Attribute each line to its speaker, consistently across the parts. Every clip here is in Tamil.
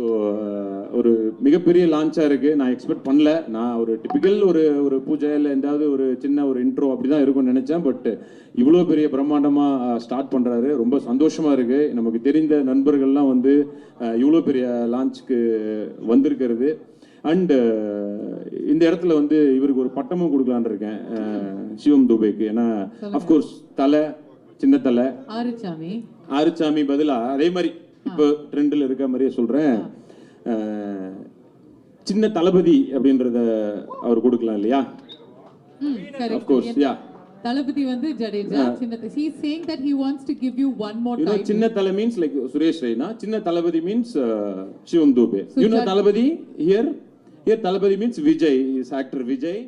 Speaker 1: ஸோ ஒரு மிகப்பெரிய லான்ச்சாக இருக்குது நான் எக்ஸ்பெக்ட் பண்ணல. நான் ஒரு டிபிக்கல் ஒரு ஒரு பூஜை இல்லை எந்தாவது ஒரு சின்ன ஒரு இன்ட்ரோ அப்படி தான் இருக்கும்னு நினச்சேன். பட் இவ்வளோ பெரிய பிரம்மாண்டமாக ஸ்டார்ட் பண்ணுறாரு ரொம்ப சந்தோஷமாக இருக்குது நமக்கு தெரிந்த நண்பர்கள்லாம் வந்து அஹ், இவ்வளோ பெரிய லான்ச்சுக்கு வந்திருக்கிறது. அண்டு இந்த இடத்துல வந்து இவருக்கு ஒரு பட்டமும் கொடுக்கலான்னு இருக்கேன். சிவம் துபேக்கு. ஏன்னா அஃப்கோர்ஸ் தலை சின்ன தலை.
Speaker 2: ஆறுச்சாமி.
Speaker 1: ஆறுச்சாமி பதிலா? அதே மாதிரி. இப்போ ட்ரெண்டில் இருக்க மாதிரியே சொல்றேன். அஹ், சின்ன தளபதி அப்படின்றத அவர் கொடுக்கலாம் இல்லையா? அஃப்கோர்ஸ் யா
Speaker 2: தளபதி வந்து ஜடேஜா சின்ன he is saying that he wants to give you one more
Speaker 1: you know
Speaker 2: title
Speaker 1: Chinna Thala means like Suresh Raina Chinna Thalapathy means Shivam Dube Thalapathy? Here here Thalapathy means Vijay is actor Vijay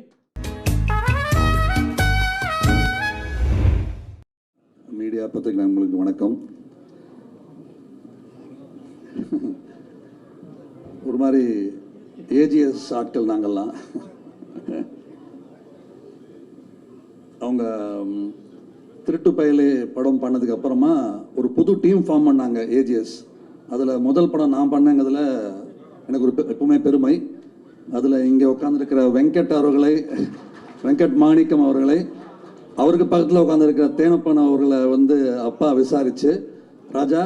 Speaker 3: media பத்திரிகை நண்பர்களுக்கு வணக்கம். ஒரு மாதிரி ஏஜிஎஸ் ஆட்கள் நாங்கள்லாம். அவங்க திருட்டு பயலே படம் பண்ணதுக்கு அப்புறமா ஒரு புது டீம் ஃபார்ம் பண்ணாங்க ஏஜிஎஸ் அதில் முதல் படம் நான் பண்ணேங்கிறதுல எனக்கு ஒரு எப்பவுமே பெருமை. அதில் இங்கே உட்காந்துருக்கிற வெங்கட் அவர்களை வெங்கட் மாணிக்கம் அவர்களை அவருக்கு பக்கத்தில் உட்காந்துருக்கிற தேனப்பன் அவர்களை வந்து அப்பா விசாரிச்சு ராஜா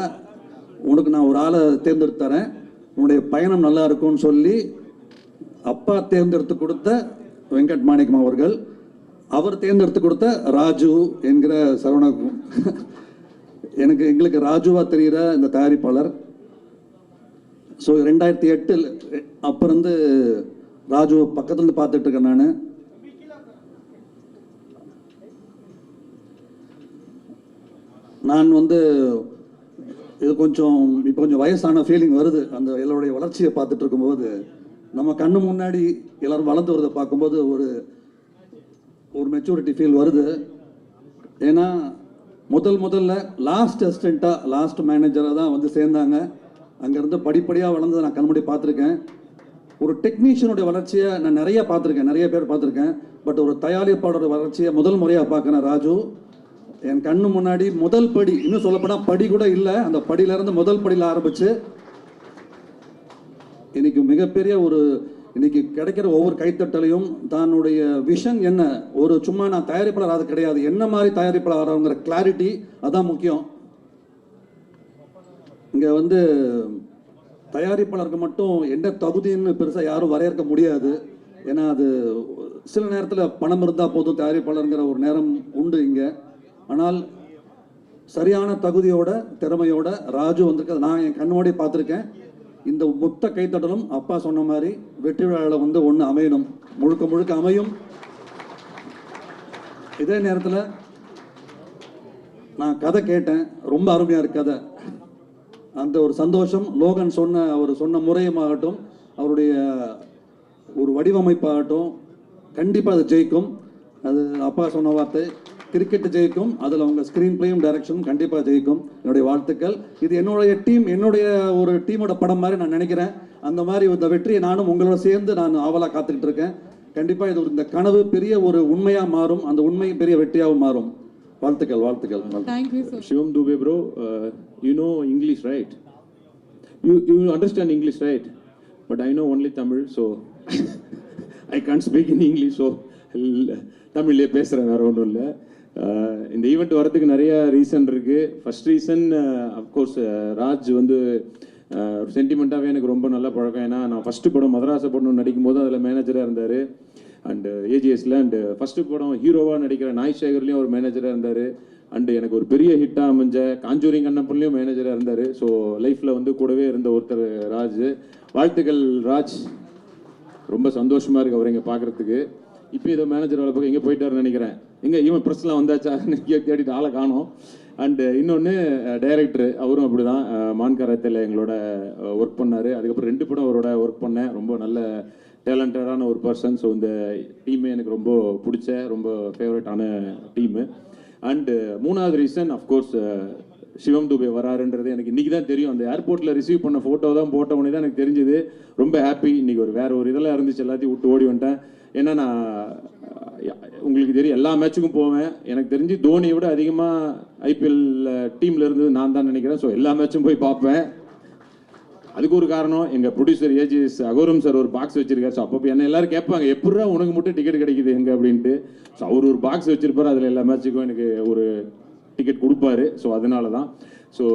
Speaker 3: உனக்கு நான் ஒரு ஆளை தேர்ந்தெடுத்து தரேன். உன்னுடைய பயணம் நல்லா இருக்கும்னு சொல்லி அப்பா தேர்ந்தெடுத்து கொடுத்த வெங்கட் மாணிக்கம் அவர்கள் அவர் தேர்ந்தெடுத்து கொடுத்த ராஜு என்கிற சரவண எனக்கு எங்களுக்கு ராஜுவா தெரிகிற இந்த தயாரிப்பாளர். ஸோ ரெண்டாயிரத்தி எட்டில் அப்போ இருந்து ராஜுவை பக்கத்துலேருந்து பார்த்துட்டு இருக்கேன் நான். நான் வந்து இது கொஞ்சம் இப்போ கொஞ்சம் வயசான ஃபீலிங் வருது. அந்த எல்லோருடைய வளர்ச்சியை பார்த்துட்டு இருக்கும்போது நம்ம கண்ணு முன்னாடி எல்லோரும் வளர்ந்து வரதை பார்க்கும்போது ஒரு ஒரு மெச்சூரிட்டி ஃபீல் வருது. ஏன்னா முதல் முதல்ல லாஸ்ட் அசிஸ்டண்ட்டாக லாஸ்ட் மேனேஜராக தான் வந்து சேர்ந்தாங்க. அங்கேருந்து படிப்படியாக வளர்ந்ததை நான் கண்முடி பார்த்துருக்கேன். ஒரு டெக்னீஷியனுடைய வளர்ச்சியை நான் நிறைய பார்த்துருக்கேன் நிறைய பேர் பார்த்துருக்கேன். பட் ஒரு தயாரிப்பாளரோட வளர்ச்சியை முதல் முறையாக பார்க்குறேன் ராஜு. என் கண்ணு முன்னாடி முதல் படி இன்னும் சொல்லப்போனால் படி கூட இல்லை அந்த படியிலேருந்து முதல் படியில் ஆரம்பித்து இன்னைக்கு மிகப்பெரிய ஒரு இன்னைக்கு கிடைக்கிற ஒவ்வொரு கைத்தட்டலையும் தன்னுடைய விஷன் என்ன? ஒரு சும்மா நான் தயாரிப்பாளர் அது கிடையாது. என்ன மாதிரி தயாரிப்பாளர் ஆகிறோங்கிற கிளாரிட்டி அதான் முக்கியம். இங்கே வந்து தயாரிப்பாளருக்கு மட்டும் என்ன தகுதின்னு பெருசாக யாரும் வரையறுக்க முடியாது. ஏன்னா அது சில நேரத்தில் பணம் இருந்தால் போதும் தயாரிப்பாளருங்கிற ஒரு நேரம் உண்டு இங்கே. ஆனால் சரியான தகுதியோட திறமையோட ராஜு வந்திருக்கிறது நான் என் கண்ணோடே பார்த்துருக்கேன். இந்த மொத்த கைத்தட்டலும் அப்பா சொன்ன மாதிரி வெற்றி விழாவில் வந்து ஒன்று அமையணும். முழுக்க முழுக்க அமையும். இதே நேரத்தில் நான் கதை கேட்டேன். ரொம்ப அருமையாக இருக்கு கதை. அந்த ஒரு சந்தோஷம் லோகன் சொன்ன அவர் சொன்ன முறையமாகட்டும் அவருடைய ஒரு வடிவமைப்பாகட்டும் கண்டிப்பாக அது ஜெயிக்கும். அது அப்பா சொன்ன வார்த்தை. கிரிக்கெட் ஜெயிக்கும். அதில் அவங்க ஸ்க்ரீன் பிளேயும் டைரக்ஷனும் கண்டிப்பாக ஜெயிக்கும். என்னுடைய வாழ்த்துக்கள். இது என்னுடைய டீம் என்னுடைய ஒரு டீமோட படம் மாதிரி நான் நினைக்கிறேன். அந்த மாதிரி இந்த வெற்றியை நானும் உங்களோட சேர்ந்து நான் ஆவலாக காத்துக்கிட்டு இருக்கேன். கண்டிப்பாக இது ஒரு இந்த கனவு பெரிய ஒரு உண்மையாக மாறும். அந்த உண்மை பெரிய வெற்றியாகவும் மாறும். வாழ்த்துக்கள் வாழ்த்துக்கள். வாழ்த்துக்கள்.
Speaker 2: thank you so
Speaker 1: Shivam Dubey, bro, uh, you know English, right? You you understand English, right? But I know only Tamil, so I can't speak in English, so தமிழ்லேயே பேசுகிறேன் வேற ஒன்றும் இல்லை. இந்த ஈவெண்ட் வரதுக்கு நிறைய ரீசன் இருக்கு. ஃபர்ஸ்ட் ரீசன் அஃப்கோர்ஸ் ராஜ் வந்து சென்டிமெண்ட்டாகவே எனக்கு ரொம்ப நல்ல பழக்கம். ஏன்னா நான் ஃபஸ்ட்டு படம் மதராச படம் நடிக்கும் போது அதில் மேனேஜராக இருந்தார். அண்டு ஏஜிஎஸில் அண்டு ஃபஸ்ட்டு படம் ஹீரோவாக நடிக்கிற நாய் சேகர்லேயும் ஒரு மேனேஜராக இருந்தார். அண்டு எனக்கு ஒரு பெரிய ஹிட்டாக அமைஞ்ச காஞ்சூரிங் கண்ணப்பன்லேயும் மேனேஜராக இருந்தார். ஸோ லைஃப்பில் வந்து கூடவே இருந்த ஒருத்தர் ராஜ். வாழ்த்துக்கள் ராஜ். ரொம்ப சந்தோஷமாக இருக்கு அவர் இங்கே பார்க்கறதுக்கு இப்போ ஏதோ மேனேஜர் வேலை பக்கம் எங்கே போயிட்டாருன்னு நினைக்கிறேன். எங்கே இவன் ப்ரெஸ்லாம் வந்தாச்சா? இங்கே தேடிட்டு ஆளை காணோம். அண்டு இன்னொன்று டைரக்டர் அவரும் அப்படிதான். Uh, தான் மான்காரத்தில் எங்களோட uh, ஒர்க் பண்ணார். அதுக்கப்புறம் ரெண்டு படம் அவரோட ஒர்க் பண்ணேன். ரொம்ப நல்ல டேலண்டடான ஒரு பர்சன் ஸோ இந்த டீமே எனக்கு ரொம்ப பிடிச்ச ரொம்ப ஃபேவரட்டான டீமு அண்டு மூணாவது reason of course uh, Shivam Dube வராருன்றது எனக்கு இன்றைக்கி தான் தெரியும். அந்த ஏர்போர்ட்டில் ரிசீவ் பண்ண ஃபோட்டோ தான் போட்ட உடனே தான் எனக்கு தெரிஞ்சுது. ரொம்ப ஹாப்பி இன்றைக்கி ஒரு வேறு ஒரு இதெல்லாம் இருந்துச்சு. எல்லாத்தையும் விட்டு ஓடி வந்துட்டேன். ஏன்னா நான் உங்களுக்கு தெரியும் எல்லா மேட்சுக்கும் போவேன். எனக்கு தெரிஞ்சு தோனியை விட அதிகமாக ஐபிஎல் டீமில் இருந்தது நான் தான் நினைக்கிறேன். ஸோ எல்லா மேட்சும் போய் பார்ப்பேன். அதுக்கு ஒரு காரணம் எங்கள் ப்ரொடியூசர் ஏஜிஎஸ் அகோரம் சார் ஒரு பாக்ஸ் வச்சிருக்காரு. ஸோ அப்போ என்ன எல்லாரும் கேட்பாங்க எப்படா உனக்கு மட்டும் டிக்கெட் கிடைக்குது எங்க? அப்படின்ட்டு. ஸோ அவர் ஒரு பாக்ஸ் வச்சிருப்பாரு. அதில் எல்லா மேட்சுக்கும் எனக்கு ஒரு டிக்கெட் கொடுப்பாரு. ஸோ அதனால தான் ஸோ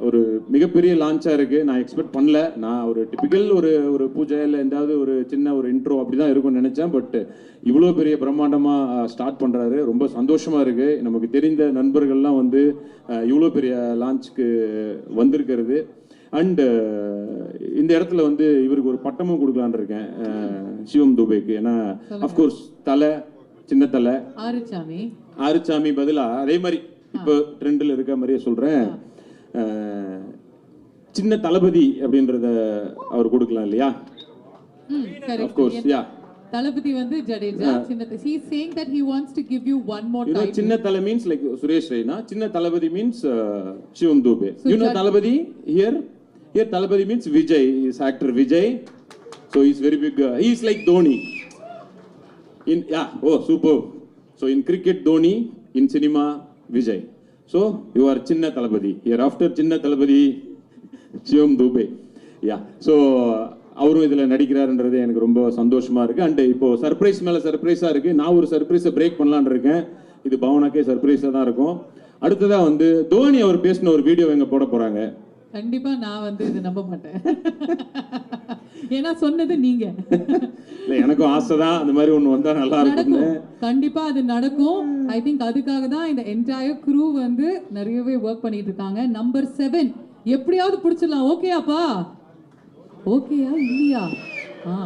Speaker 1: ஒரு மிகப்பெரிய லான்ச்சாக இருக்குது நான் எக்ஸ்பெக்ட் பண்ணல. நான் ஒரு டிபிக்கல் ஒரு ஒரு பூஜை இல்லை எந்தாவது ஒரு சின்ன ஒரு இன்ட்ரோ அப்படி தான் இருக்கும்னு நினச்சேன். பட் இவ்வளோ பெரிய பிரம்மாண்டமாக ஸ்டார்ட் பண்ணுறாரு ரொம்ப சந்தோஷமாக இருக்குது நமக்கு தெரிந்த நண்பர்கள்லாம் வந்து அஹ், இவ்வளோ பெரிய லான்ச்சுக்கு வந்திருக்கிறது. அண்ட் இந்த இடத்துல வந்து இவருக்கு ஒரு பட்டமும் கொடுக்கலான்னு இருக்கேன். சிவம் துபேக்கு. ஏன்னா அஃப்கோர்ஸ் தலை சின்ன தலை.
Speaker 2: ஆறுச்சாமி.
Speaker 1: ஆறுச்சாமி பதிலா அதே மாதிரி இப்போ ட்ரெண்டில் இருக்க மாதிரியே சொல்றேன். அஹ், சின்ன தளபதி அப்படின்றத அவர் கொடுக்கலாம் இல்லையா? அஃப்கோர்ஸ் யா
Speaker 2: தளபதி வந்து ஜடேஜா சின்ன he wants to give you one more
Speaker 1: you know
Speaker 2: title
Speaker 1: Chinna Thala means like Suresh Raina Chinna Thalapathy means Shivam Dube you know Thalapathy? Here here Thalapathy means Vijay is actor Vijay so is very big is like Dhoni in yeah oh super so in cricket Dhoni in cinema Vijay so you are Chinna Thalapathy year after சின்ன தளபதி சிவம் தூபே யா ஸோ அவரும் இதில் நடிக்கிறாருன்றது எனக்கு ரொம்ப சந்தோஷமாக இருக்குது அண்டு இப்போது சர்ப்ரைஸ் மேலே சர்ப்ரைஸாக இருக்குது நான் ஒரு சர்ப்ரைஸை பிரேக் பண்ணலான்னு இருக்கேன். இது பவனாக்கே சர்ப்ரைஸாக தான் இருக்கும். அடுத்ததாக வந்து தோனி அவர் பேசின ஒரு வீடியோ எங்கே போட போகிறாங்க
Speaker 2: கண்டிப்பாக நான் வந்து இது நம்ப மாட்டேன். ஏன்னா சொன்னது நீங்க.
Speaker 1: இல்லை எனக்கும் ஆசை தான் அந்த மாதிரி ஒன்று வந்தால் நல்லா இருக்கும்னு.
Speaker 2: கண்டிப்பா அது நடக்கும். ஐ திங்க் அதுக்காக தான் இந்த என்டையர் crew வந்து நிறையவே ஒர்க் பண்ணிட்டு இருக்காங்க. நம்பர் செவன் எப்படியாவது பிடிச்சிடலாம். ஓகேயாப்பா ஓகேயா இல்லையா? ஆ.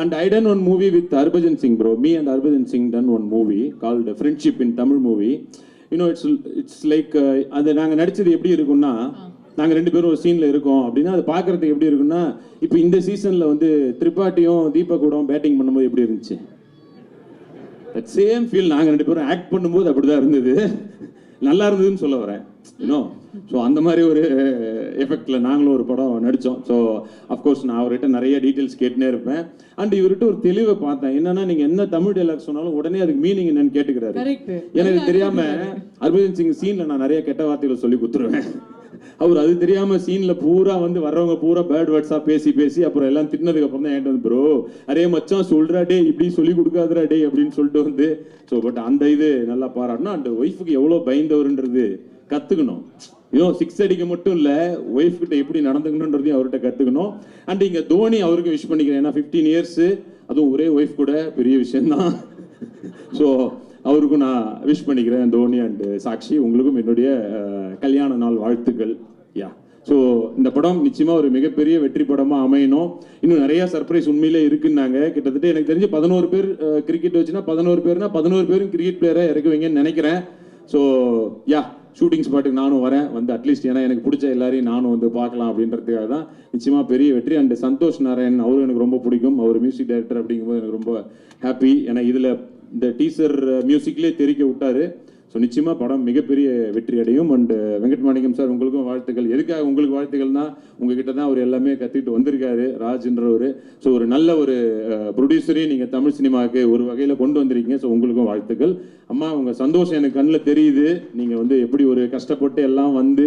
Speaker 1: And I done one movie with Harbhajan Singh, bro. Me and Harbhajan Singh done one movie called Friendship in Tamil movie. You know, it's it's like uh, அது நாங்கள் நடிச்சது எப்படி இருக்கும்னா நாங்கள் ரெண்டு பேரும் ஒரு சீனில் இருக்கோம். அப்படின்னா அது பார்க்கறதுக்கு எப்படி இருக்கும்னா இப்போ இந்த சீசனில் வந்து திரிபாட்டியும் தீபக்கூடம் பேட்டிங் பண்ணும்போது எப்படி இருந்துச்சு? தட் சேம் ஃபீல் நாங்கள் ரெண்டு பேரும் ஆக்ட் பண்ணும்போது அப்படிதான் இருந்தது. நல்லா இருந்ததுன்னு சொல்ல வரேன். யூனோ ஸோ அந்த மாதிரி ஒரு எஃபெக்ட்ல நாங்களும் ஒரு படம் நடித்தோம் ஸோ அஃப்கோர்ஸ் நான் அவர்கிட்ட நிறைய டீட்டெயில்ஸ் கேட்டுனே இருப்பேன். அண்ட் இவர்கிட்ட ஒரு தெளிவை பார்த்தேன். என்னன்னா நீங்க என்ன தமிழ் டைலாக் சொன்னாலும் உடனே அதுக்கு மீனிங் என்னன்னு கேட்டுக்கிறாரு. எனக்கு தெரியாம ஹர்பஜன் சிங் சீன்ல நான் நிறைய கெட்ட வார்த்தைகளை சொல்லி கொடுத்துருவேன். அவர் அது தெரியாம சீன்ல பூரா வந்து வர்றவங்க பூரா பேட் வேர்ட்ஸா பேசி பேசி அப்புறம் எல்லாம் திட்டினதுக்கு அப்புறம் தான் என்கிட்ட வந்து ப்ரோ அரே மச்சான் சொல்றா டே இப்படி சொல்லி கொடுக்காதரா டே அப்படின்னு சொல்லிட்டு வந்து ஸோ பட் அந்த இது நல்லா பாராட்டணும். அண்ட் ஒய்ஃபுக்கு எவ்வளவு பயந்தவருன்றது கத்துக்கணும். ஐயோ சிக்ஸ் அடிக்க மட்டும் இல்லை ஒய்ஃப் கிட்ட எப்படி நடந்துக்கணுன்றதையும் அவர்கிட்ட கற்றுக்கணும் அண்ட் இங்கே தோனி அவருக்கு விஷ் பண்ணிக்கிறேன். ஏன்னா ஃபிஃப்டீன் இயர்ஸ் அதுவும் ஒரே ஒய்ஃப் கூட பெரிய விஷயம்தான். ஸோ அவருக்கும் நான் விஷ் பண்ணிக்கிறேன் தோனி அண்டு சாக்ஷி. உங்களுக்கும் என்னுடைய கல்யாண நாள் வாழ்த்துக்கள். யா ஸோ இந்த படம் நிச்சயமாக ஒரு மிகப்பெரிய வெற்றி படமாக அமையணும். இன்னும் நிறைய சர்ப்ரைஸ் உண்மையிலே இருக்குன்னாங்க. கிட்டத்தட்ட எனக்கு தெரிஞ்சு பதினோரு பேர் கிரிக்கெட் வச்சுன்னா பதினோரு பேர்னா பதினோரு பேரும் கிரிக்கெட் பிளேயராக இறக்குவீங்கன்னு நினைக்கிறேன். ஸோ யா ஷூட்டிங் ஸ்பாட்டுக்கு நானும் வரேன். வந்து அட்லீஸ்ட் ஏன்னா எனக்கு பிடிச்ச எல்லாரையும் நானும் வந்து பார்க்கலாம் அப்படின்றதுக்காக தான் நிச்சயமாக பெரிய வெற்றி. அண்ட் சந்தோஷ் நாராயண் அவரும் எனக்கு ரொம்ப பிடிக்கும். அவர் மியூசிக் டைரக்டர் அப்படிங்கும்போது எனக்கு ரொம்ப ஹாப்பி ஏன்னா இதில் இந்த டீசர் மியூசிக்லேயே uh, தெரிக்க விட்டாரு. ஸோ நிச்சயமாக படம் மிகப்பெரிய வெற்றி அடையும். And uh, Venkat Manickam sir உங்களுக்கும் வாழ்த்துக்கள். எதுக்காக உங்களுக்கு வாழ்த்துக்கள்னா உங்ககிட்ட தான் அவர் எல்லாமே கற்றுக்கிட்டு வந்திருக்காரு ராஜ்ன்றவர் ஸோ ஒரு நல்ல ஒரு uh, ப்ரொடியூசரையும் நீங்கள் தமிழ் சினிமாவுக்கு ஒரு வகையில் கொண்டு வந்திருக்கீங்க. ஸோ உங்களுக்கும் வாழ்த்துக்கள். அம்மா உங்கள் சந்தோஷம் எனக்கு கண்ணில் தெரியுது. நீங்கள் வந்து எப்படி ஒரு கஷ்டப்பட்டு எல்லாம் வந்து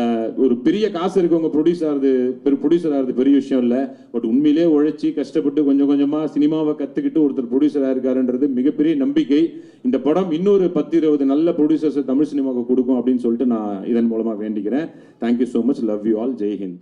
Speaker 1: uh, ஒரு பெரிய காசு இருக்கவங்க ப்ரொடியூஸ் ஆகுது பெரு ப்ரொடியூசர் ஆகுது பெரிய விஷயம் இல்லை. பட் உண்மையிலேயே உழைச்சி கஷ்டப்பட்டு கொஞ்சம் கொஞ்சமாக சினிமாவை கற்றுக்கிட்டு ஒருத்தர் ப்ரொடியூசர் ஆயிருக்காருன்றது மிகப்பெரிய நம்பிக்கை. இந்த படம் இன்னொரு பத்து இருபது நல்ல ப்ரொடியூசர்ஸ் தமிழ் சினிமாவுக்கு கொடுக்கும் அப்படின்னு சொல்லிட்டு நான் இதன் மூலமா வேண்டிக்கிறேன். Thank you so much love you all Jai Hind